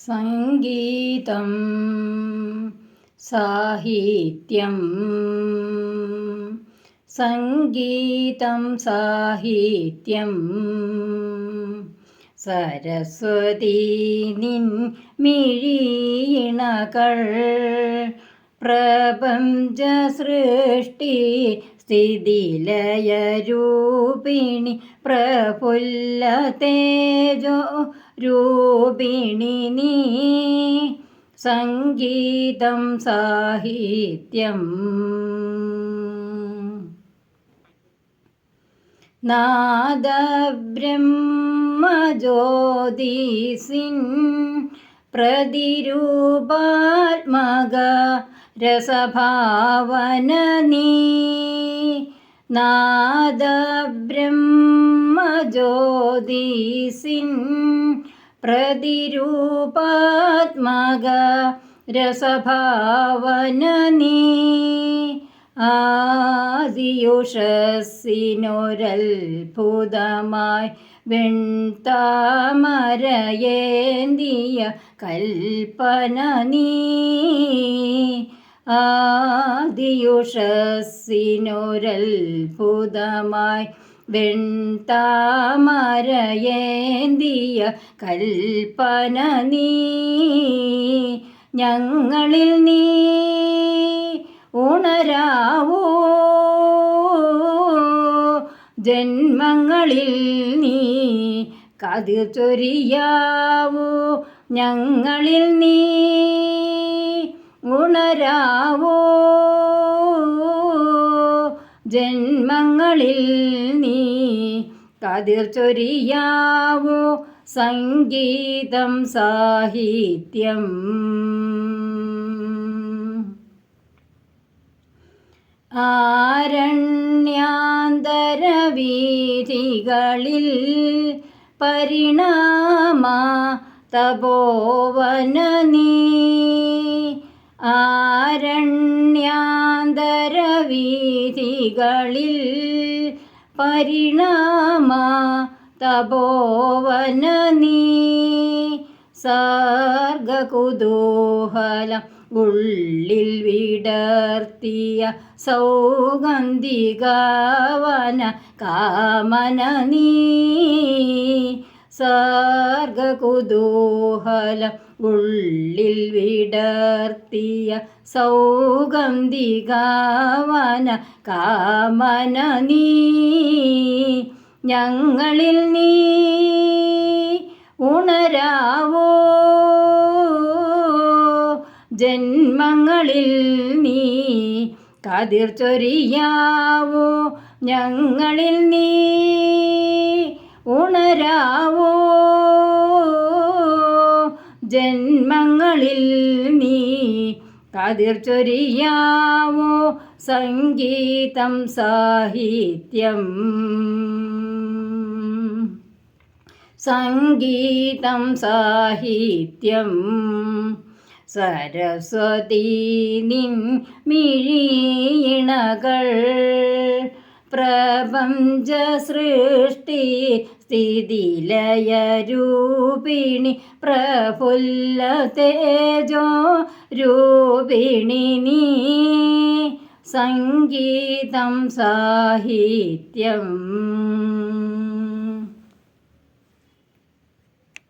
സംഗീതം സാഹിത്യം സംഗീതം സാഹിത്യം സരസ്വതി നിൻ മിഴിയിണകൾ പ്രപഞ്ച സൃഷ്ടി സ്ഥിതിലയരൂപിണി പ്രഫുല്ല തേജോ രൂപിണി നീ. സംഗീതം സാഹിത്യം നാദബ്രഹ്മജ്യോതിസിൻ പ്രതിരൂപാത്മക രസഭാവന നാദബ്രഹ്മജ്യോതിസിൻ പ്രതിരൂപാത്മക രസഭാവന നീ ആദിയുഷസ്സിനൊരത്ഭുതമായി വെൺതാമരയേന്തിയ കൽപ്പന നീ ആദിയുഷസ്സിനൊരത്ഭുതമായി വെൺതാമരയേന്തിയ കൽപ്പന നീ ഞങ്ങളിൽ നീ ഉണരാവോ? ജന്മങ്ങളിൽ നീ കതിർ ചൊരിയാവോ? ഞങ്ങളിൽ നീ ഉണരാവോ ജന്മങ്ങളിൽ നീ കതിർ ചൊരിയാവോ? സംഗീതം സാഹിത്യം. ആരണ്യാന്തരവീതികളിൽ പരിണാമ തപോവന നീ ആരണ്യാന്തരവീഥികളിൽ പരിണാമ തപോവന നീ സർഗകുതൂഹലം ഉള്ളിൽ വിടർത്തിയ സൗഗന്ധികവന കാമന നീ സർഗകുതൂഹലം ഉള്ളിൽ വിടർത്തിയ സൗഗന്ധികാവന കാമന നീ. ഞങ്ങളിൽ നീ ഉണരാവോ? ജന്മങ്ങളിൽ നീ കതിർ ചൊരിയാവോ? ഞങ്ങളിൽ നീ ഉണരാവോ? ജന്മങ്ങളിൽ നീ കതിർ ചൊരിയാവോ? സംഗീതം സാഹിത്യം. സംഗീതം സാഹിത്യം. സരസ്വതി നിൻ മിഴിയിണകൾ പ്രപഞ്ച സൃഷ്ടി സ്ഥിതിലയരൂപിണി പ്രഫുല്ല തേജോ രൂപിണി നീ. സംഗീതം സാഹിത്യം.